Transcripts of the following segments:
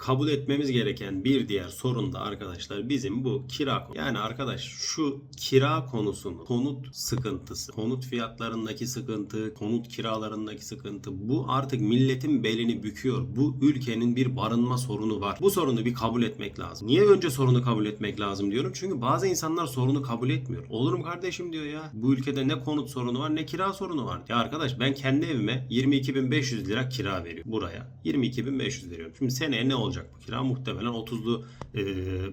kabul etmemiz gereken bir diğer sorun da arkadaşlar bizim bu kira konu. Yani arkadaş şu kira konusunu, konut sıkıntısı, konut fiyatlarındaki sıkıntı, konut kiralarındaki sıkıntı bu artık milletin belini büküyor. Bu ülkenin bir barınma sorunu var. Bu sorunu bir kabul etmek lazım. Niye önce sorunu kabul etmek lazım diyorum? Çünkü bazı insanlar sorunu kabul etmiyor. Olur mu kardeşim diyor ya. Bu ülkede ne konut sorunu var ne kira sorunu var. Ya arkadaş ben kendi evime 22.500 lira kira veriyorum buraya. 22.500 veriyorum. Şimdi seneye ne olacak bu kira? Muhtemelen 30'lu e,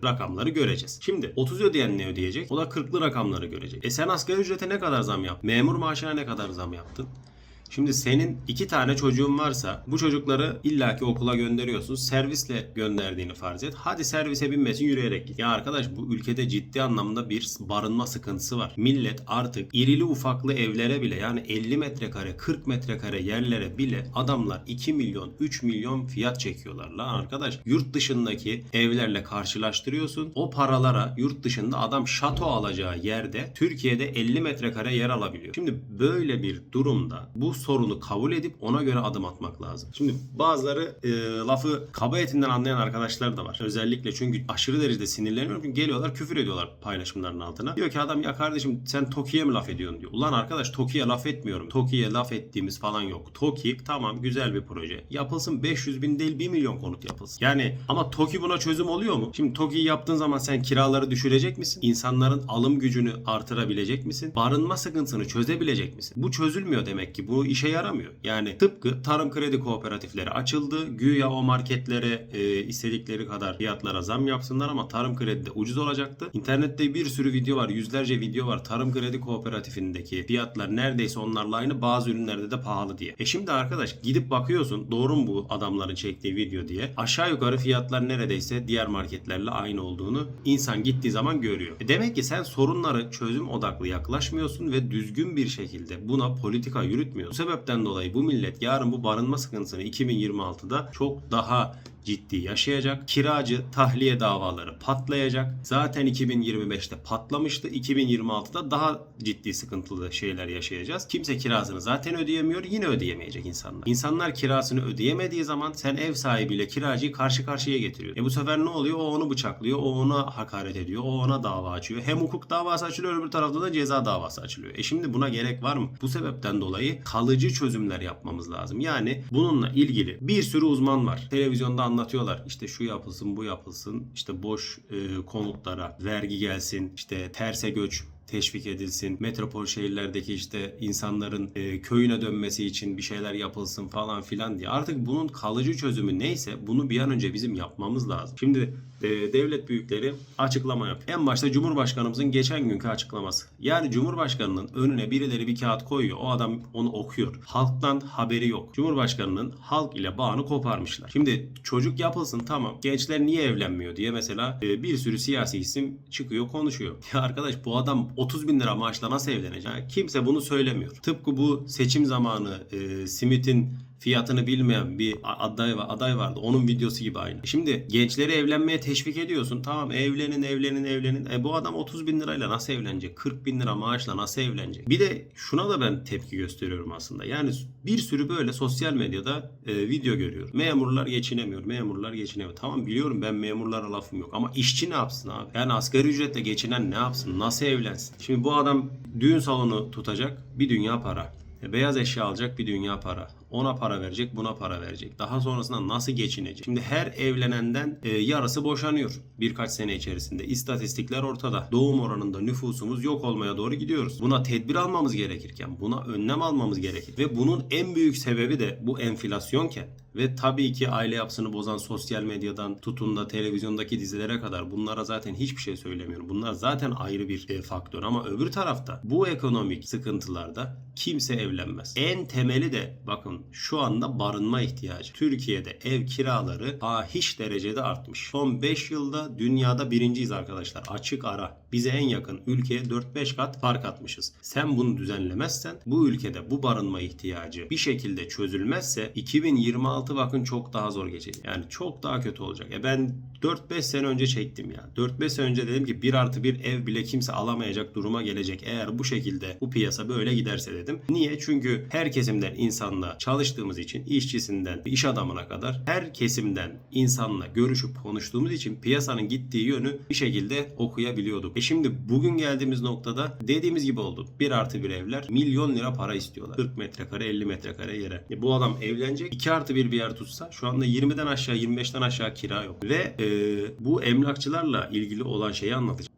rakamları göreceğiz. Şimdi 30 ödeyen ne ödeyecek? O da 40'lı rakamları görecek. E sen asgari ücrete ne kadar zam yaptın? Memur maaşına ne kadar zam yaptın? Şimdi senin iki tane çocuğun varsa bu çocukları illaki okula gönderiyorsun. Servisle gönderdiğini farz et. Hadi servise binmesin yürüyerek git. Ya arkadaş bu ülkede ciddi anlamda bir barınma sıkıntısı var. Millet artık irili ufaklı evlere bile yani 50 metrekare 40 metrekare yerlere bile adamlar 2 milyon 3 milyon fiyat çekiyorlar. Lan arkadaş yurt dışındaki evlerle karşılaştırıyorsun. O paralara yurt dışında adam şato alacağı yerde Türkiye'de 50 metrekare yer alabiliyor. Şimdi böyle bir durumda bu sorunu kabul edip ona göre adım atmak lazım. Şimdi bazıları e, lafı kaba etinden anlayan arkadaşlar da var. Özellikle çünkü aşırı derecede sinirleniyorum. Çünkü geliyorlar küfür ediyorlar paylaşımların altına. Diyor ki adam ya kardeşim sen TOKİ'ye mi laf ediyorsun diyor. Ulan arkadaş TOKİ'ye laf etmiyorum. TOKİ'ye laf ettiğimiz falan yok. TOKİ tamam güzel bir proje. Yapılsın 500 bin değil 1 milyon konut yapılsın. Yani ama TOKİ buna çözüm oluyor mu? Şimdi TOKİ'yi yaptığın zaman sen kiraları düşürecek misin? İnsanların alım gücünü artırabilecek misin? Barınma sıkıntısını çözebilecek misin? Bu çözülmüyor demek ki. Bu işe yaramıyor. Yani tıpkı tarım kredi kooperatifleri açıldı. Güya o marketlere e, istedikleri kadar fiyatlara zam yapsınlar ama tarım kredi de ucuz olacaktı. İnternette bir sürü video var. Yüzlerce video var. Tarım kredi kooperatifindeki fiyatlar neredeyse onlarla aynı. Bazı ürünlerde de pahalı diye. E şimdi arkadaş gidip bakıyorsun doğru mu bu adamların çektiği video diye. Aşağı yukarı fiyatlar neredeyse diğer marketlerle aynı olduğunu insan gittiği zaman görüyor. E demek ki sen sorunları çözüm odaklı yaklaşmıyorsun ve düzgün bir şekilde buna politika yürütmüyorsun. Bu sebepten dolayı bu millet yarın bu barınma sıkıntısını 2026'da çok daha ciddi yaşayacak. Kiracı tahliye davaları patlayacak. Zaten 2025'te patlamıştı. 2026'da daha ciddi sıkıntılı şeyler yaşayacağız. Kimse kirasını zaten ödeyemiyor. Yine ödeyemeyecek insanlar. İnsanlar kirasını ödeyemediği zaman sen ev sahibiyle kiracıyı karşı karşıya getiriyor. E bu sefer ne oluyor? O onu bıçaklıyor. O ona hakaret ediyor. O ona dava açıyor. Hem hukuk davası açılıyor öbür tarafta da ceza davası açılıyor. E şimdi buna gerek var mı? Bu sebepten dolayı kalıcı çözümler yapmamız lazım. Yani bununla ilgili bir sürü uzman var. Televizyonda anlatıyorlar. İşte şu yapılsın, bu yapılsın. İşte boş e, konutlara vergi gelsin. İşte terse göç teşvik edilsin. Metropol şehirlerdeki işte insanların e, köyüne dönmesi için bir şeyler yapılsın falan filan diye. Artık bunun kalıcı çözümü neyse bunu bir an önce bizim yapmamız lazım. Şimdi e, devlet büyükleri açıklama yapıyor. En başta Cumhurbaşkanımızın geçen günkü açıklaması. Yani Cumhurbaşkanının önüne birileri bir kağıt koyuyor. O adam onu okuyor. Halktan haberi yok. Cumhurbaşkanının halk ile bağını koparmışlar. Şimdi çocuk yapılsın tamam. Gençler niye evlenmiyor diye mesela e, bir sürü siyasi isim çıkıyor konuşuyor. Ya arkadaş bu adam 30 bin lira maaşla nasıl evlenecek? Kimse bunu söylemiyor. Tıpkı bu seçim zamanı e, simitin fiyatını bilmeyen bir aday var, aday vardı. Onun videosu gibi aynı. Şimdi gençleri evlenmeye teşvik ediyorsun. Tamam evlenin evlenin evlenin. E bu adam 30 bin lirayla nasıl evlenecek? 40 bin lira maaşla nasıl evlenecek? Bir de şuna da ben tepki gösteriyorum aslında. Yani bir sürü böyle sosyal medyada e, video görüyorum. Memurlar geçinemiyor. Memurlar geçinemiyor. Tamam biliyorum ben memurlara lafım yok. Ama işçi ne yapsın abi? Yani asgari ücretle geçinen ne yapsın? Nasıl evlensin? Şimdi bu adam düğün salonu tutacak. Bir dünya para. E, Beyaz eşya alacak bir dünya para. Ona para verecek, buna para verecek. Daha sonrasında nasıl geçinecek? Şimdi her evlenenden e, yarısı boşanıyor birkaç sene içerisinde. İstatistikler ortada. Doğum oranında nüfusumuz yok olmaya doğru gidiyoruz. Buna tedbir almamız gerekirken, buna önlem almamız gerekir. Ve bunun en büyük sebebi de bu enflasyonken ve tabii ki aile yapısını bozan sosyal medyadan tutun da televizyondaki dizilere kadar bunlara zaten hiçbir şey söylemiyorum. Bunlar zaten ayrı bir e, faktör ama öbür tarafta bu ekonomik sıkıntılarda kimse evlenmez. En temeli de bakın şu anda barınma ihtiyacı. Türkiye'de ev kiraları fahiş derecede artmış. Son 5 yılda dünyada birinciyiz arkadaşlar. Açık ara. Bize en yakın ülkeye 4-5 kat fark atmışız. Sen bunu düzenlemezsen bu ülkede bu barınma ihtiyacı bir şekilde çözülmezse 2026 2026 bakın çok daha zor geçecek. Yani çok daha kötü olacak. E ben 4-5 sene önce çektim ya. 4-5 sene önce dedim ki 1 artı 1 ev bile kimse alamayacak duruma gelecek. Eğer bu şekilde bu piyasa böyle giderse dedim. Niye? Çünkü her kesimden insanla çalıştığımız için işçisinden iş adamına kadar her kesimden insanla görüşüp konuştuğumuz için piyasanın gittiği yönü bir şekilde okuyabiliyorduk. E şimdi bugün geldiğimiz noktada dediğimiz gibi oldu. 1 artı 1 evler milyon lira para istiyorlar. 40 metrekare 50 metrekare yere. E bu adam evlenecek 2 artı 1 bir yer tutsa şu anda 20'den aşağı 25'ten aşağı kira yok. Ve e, bu emlakçılarla ilgili olan şeyi anlatacağım.